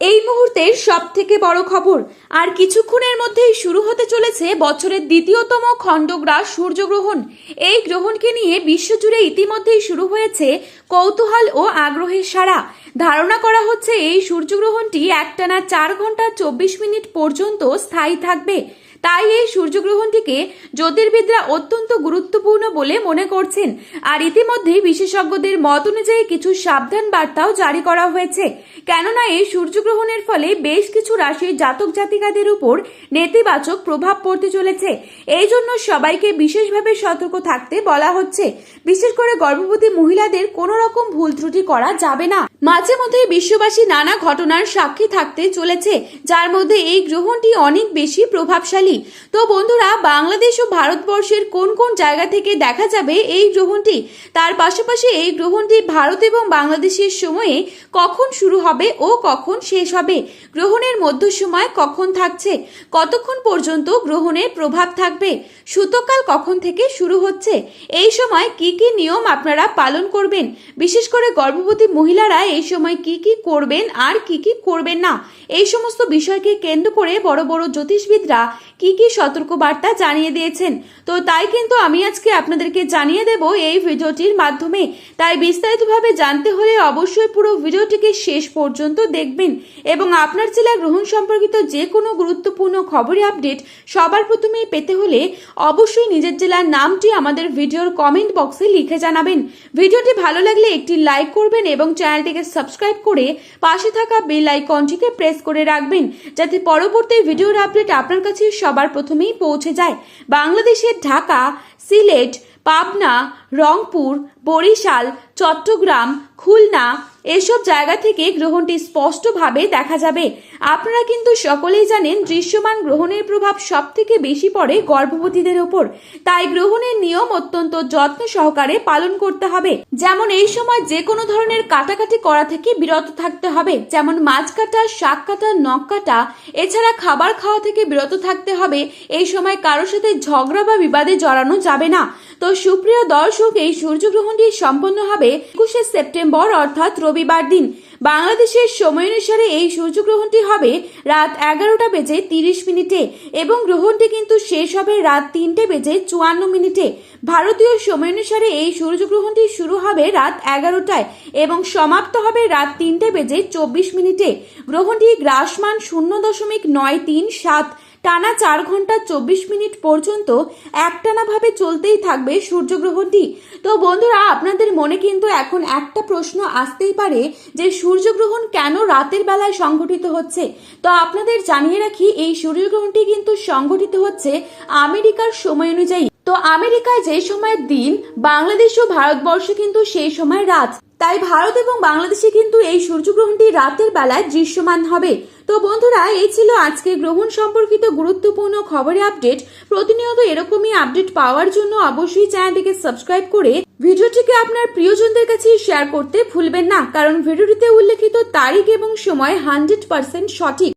এই মুহূর্তের সব থেকে বড় খবর, আর কিছুক্ষণের মধ্যেই শুরু হতে চলেছে বছরের দ্বিতীয়তম খণ্ডগ্রাস সূর্যগ্রহণ। এই গ্রহণকে নিয়ে বিশ্বজুড়ে ইতিমধ্যেই শুরু হয়েছে কৌতূহল ও আগ্রহের সারা ধারণা করা হচ্ছে এই সূর্যগ্রহণটি একটানা চার ঘণ্টা চব্বিশ মিনিট পর্যন্ত স্থায়ী থাকবে। তাই এই সূর্যগ্রহণটিকে জ্যোতির্বিদরা অত্যন্ত গুরুত্বপূর্ণ বলে মনে করছেন। আর ইতিমধ্যেই বিশেষজ্ঞদের মত অনুযায়ী কিছু সাবধান বার্তাও জারি করা হয়েছে। কেননা এই সূর্যগ্রহণের ফলে বেশ কিছু রাশির জাতক জাতিকাদের উপর নেতিবাচক প্রভাব পড়তে চলেছে। এই জন্য সবাইকে বিশেষভাবে সতর্ক থাকতে বলা হচ্ছে। বিশেষ করে গর্ভবতী মহিলাদের কোনো রকম ভুল ত্রুটি করা যাবে না। মাঝে মধ্যে বিশ্ববাসী নানা ঘটনার সাক্ষী থাকতে চলেছে, যার মধ্যে এই গ্রহণটি অনেক বেশি প্রভাবশালী তো বন্ধুরা, বাংলাদেশ ও ভারতবর্ষের কোন কোন জায়গা থেকে দেখা যাবে এই গ্রহণটি? তার পাশাপাশি এই গ্রহণটি ভারত এবং বাংলাদেশের সময়ে কখন শুরু হবে ও কখন শেষ হবে? গ্রহণের মধ্য সময় কখন থাকছে? কতক্ষণ পর্যন্ত গ্রহণের প্রভাব থাকবে? সূতকাল কখন থেকে শুরু হচ্ছে? এই সময় কি কি নিয়ম আপনারা পালন করবেন? বিশেষ করে গর্ভবতী মহিলারা এই সময় কি কি করবেন আর কি কি করবেন না? এই সমস্ত বিষয়কে কেন্দ্র করে বড় বড় জ্যোতিষবিদরা কি কি সতর্ক বার্তা জানিয়ে দিয়েছেন? তো তাই কিন্তু আমি আজকে আপনাদেরকে জানিয়ে দেব এই ভিডিওটির মাধ্যমে। তাই বিস্তারিতভাবে জানতে হলে অবশ্যই পুরো ভিডিওটিকে শেষ পর্যন্ত দেখবেন এবং আপনার জেলা গ্রহণ সম্পর্কিত যে কোনো গুরুত্বপূর্ণ খবরের আপডেট সবার প্রথমেই পেতে হলে অবশ্যই নিজের জেলার নামটি আমাদের ভিডিওর কমেন্ট বক্সে লিখে জানাবেন। ভিডিওটি ভালো লাগলে একটি লাইক করবেন এবং চ্যানেলটিকে সাবস্ক্রাইব করে পাশে থাকা বেল আইকনটিকে প্রেস করে রাখবেন, যাতে পরবর্তী ভিডিওর আপডেট আপনার কাছে সবার প্রথমেই পৌঁছে যায়। বাংলাদেশের ঢাকা সিলেট পাবনা রংপুর, বরিশাল, চট্টগ্রাম, খুলনা এসব জায়গা থেকে গ্রহণটি স্পষ্টভাবে দেখা যাবে। আপনারা কিন্তু সকলেই জানেন দৃশ্যমান গ্রহণের প্রভাব সব থেকে বেশি পড়ে গর্ভবতীদের ওপর। তাই গ্রহণের নিয়ম অত্যন্ত যত্ন সহকারে পালন করতে হবে। যেমন এই সময় যে কোনো ধরনের কাটাকাটি করা থেকে বিরত থাকতে হবে। যেমন মাছ কাটা, শাক কাটা, নখ কাটা, এছাড়া খাবার খাওয়া থেকে বিরত থাকতে হবে। এই সময় কারোর সাথে ঝগড়া বা বিবাদে জড়ানো যাবে না। তো সুপ্রিয় দর্শক এই সূর্যগ্রহণটি সম্পন্ন হবে একুশে সেপ্টেম্বর, অর্থাৎ রবিবার দিন। বাংলাদেশের সময় অনুসারে এই সূর্যগ্রহণটি হবে রাত এগারোটা বেজে তিরিশ মিনিটে এবং গ্রহণটি কিন্তু শেষ হবে রাত তিনটে বেজে চুয়ান্ন মিনিটে। ভারতীয় সময় অনুসারে এই সূর্যগ্রহণটি শুরু হবে রাত এগারোটায় এবং সমাপ্ত হবে রাত তিনটে বেজে চব্বিশ মিনিটে। গ্রহণটি গ্রাসমান শূন্য দশমিক নয় তিন সাত টানা চার ঘণ্টা চব্বিশ মিনিট পর্যন্ত একটানাভাবে চলতেই থাকবে সূর্যগ্রহণটি। তো বন্ধুরা, আপনাদের মনে কিন্তু এখন একটা প্রশ্ন আসতেই পারে যে সূর্যগ্রহণ কেন রাতের বেলায় সংঘটিত হচ্ছে? তো আপনাদের জানিয়ে রাখি, এই সূর্যগ্রহণটি কিন্তু সংঘটিত হচ্ছে আমেরিকার সময় অনুযায়ী। তো আমেরিকায় যে সময়ের দিন, বাংলাদেশ ও ভারতবর্ষে কিন্তু সেই সময় রাত। তাই ভারত এবং বাংলাদেশে কিন্তু এই সূর্যগ্রহণটি রাতের বেলায় দৃশ্যমান হবে। তো বন্ধুরা, এই ছিল আজকে গ্রহণ সম্পর্কিত গুরুত্বপূর্ণ খবরের আপডেট। প্রতিনিয়ত এরকমই আপডেট পাওয়ার জন্য অবশ্যই চ্যানেলটিকে সাবস্ক্রাইব করে ভিডিওটিকে আপনার প্রিয়জনদের কাছে শেয়ার করতে ভুলবেন না, কারণ ভিডিওটিতে উল্লেখিত তারিখ এবং সময় হান্ড্রেড পার্সেন্ট সঠিক।